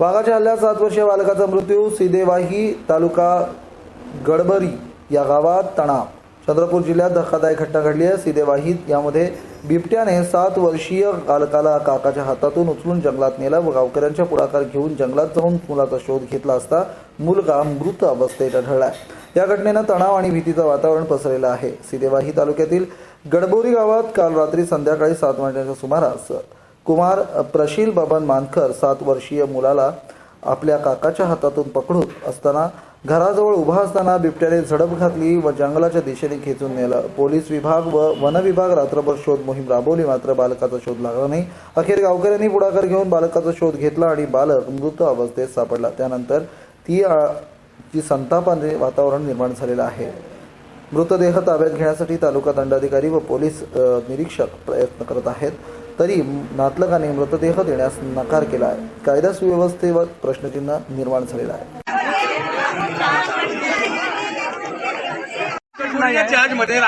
वाघाच्या हल्ल्यात सात वर्षीय बालकाचा मृत्यू सिदेवाही तालुका गडबरी या गावात तणाव. चंद्रपूर जिल्ह्यात धक्कादायक घटना घडली आहे. सिदेवाहीत यामध्ये बिबट्याने सात वर्षीय बालकाला काकाच्या हातातून उचलून जंगलात नेलं व गावकऱ्यांच्या पुढाकार घेऊन जंगलात जाऊन मुलाचा शोध घेतला असता मुलगा मृत अवस्थेत आढळला या घटनेनं तणाव आणि भीतीचं वातावरण पसरलेलं आहे. सिदेवाही तालुक्यातील गडबोरी गावात काल रात्री संध्याकाळी सात वाजण्याच्या सुमारास कुमार प्रशील बबन मानकर सात वर्षीय मुलाला आपल्या काकाच्या हातातून पकडून असताना घराजवळ उभा असताना बिबट्याने झडप घातली व जंगलाच्या दिशेने खेचून नेलं. पोलीस विभाग व वन विभाग रात्रभर शोध मोहीम राबवली. मात्र बालकाचा शोध लागला नाही. अखेर गावकऱ्यांनी पुढाकार घेऊन बालकाचा शोध घेतला आणि बालक मृत अवस्थेत सापडला. त्यानंतर ती जी संतापाने वातावरण निर्माण झालेलं आहे. मृतदेह ताब्यात घेण्यासाठी तालुका दंडाधिकारी व पोलीस निरीक्षक प्रयत्न करत आहेत. तरी नातलगाने मृतदेह देण्यास नकार केला आहे. कायदा सुव्यवस्थेवर प्रश्नचिन्ह निर्माण झालेला आहे. आज मध्ये